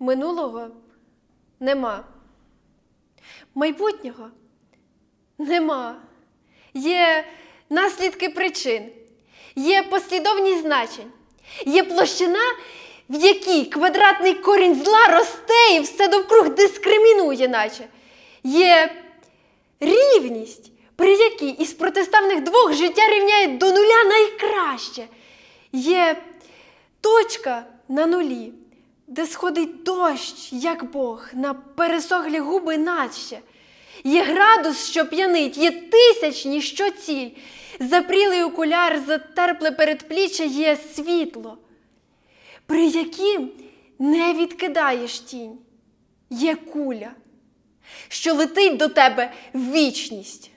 Минулого нема. Майбутнього нема. Є наслідки причин, є послідовність значень, є площина, в якій квадратний корінь зла росте і все довкруг дискримінує, наче. Є рівність, при якій із протиставних двох життя рівняє до нуля найкраще. Є точка на нулі, де сходить дощ, як Бог, на пересохлі губи наче. Є градус, що п'янить, є тисячні, що ціль. Запрілий окуляр, затерпле передпліччя є світло, при яким не відкидаєш тінь. Є куля, що летить до тебе в вічність.